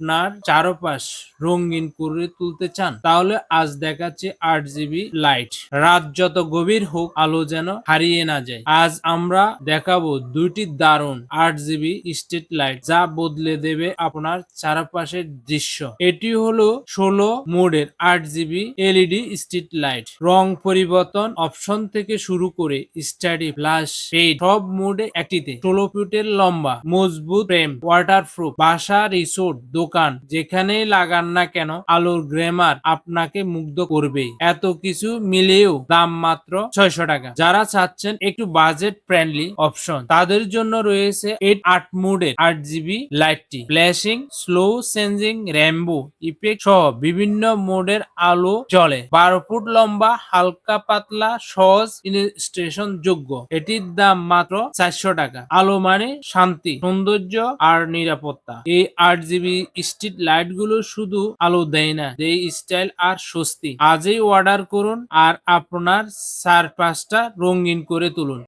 আপনার চারপাশ রঙিন করে তুলতে চান, তাহলে আজ দেখাচ্ছে আট জিবি লাইট। রাত যত গভীর হোক, আলো যেন হারিয়ে না যায়। আজ আমরা দেখাবো দুইটি দারুণ আট জিবি স্ট্রিট লাইট, যা বদলে দেবে আপনার চারপাশের দৃশ্য। এটি হলো ষোলো মোডের আট জিবি এলইডি স্ট্রিট লাইট। রং পরিবর্তন অপশন থেকে শুরু করে স্টাডি প্লাস শেড সব মোডে একটিতে। ষোলো ফিটের লম্বা, মজবুত ফ্রেম, ওয়াটারপ্রুফ, বাসা, রিসোর্ট, দোকান যেখানেই লাগান না কেন, আলোর গ্রেমার আপনাকে মুগ্ধ করবে এত কিছু মিলিয়েও দাম মাত্র ছয়শো টাকা। যারা চাচ্ছেন একটু বাজেট ফ্রেন্ডলি অপশন তাদের জন্য রয়েছে এইট আট মোডের আট GB লাইটটি flashing slow changing rainbow effect সহ বিভিন্ন মোডের আলো চলে বারো ফুট লম্বা, হালকা পাতলা, সহজ ইনস্টেশন যোগ্য। এটির দাম মাত্র চারশো টাকা। আলো মানে শান্তি, সৌন্দর্য আর নিরাপত্তা। এই আট জিবি স্ট্রিট লাইটগুলো শুধু আলো দেয় না, দেয় স্টাইল আর স্বস্তি। আজই অর্ডার করুন আর আপনার চারপাশটা রঙিন করে তুলুন।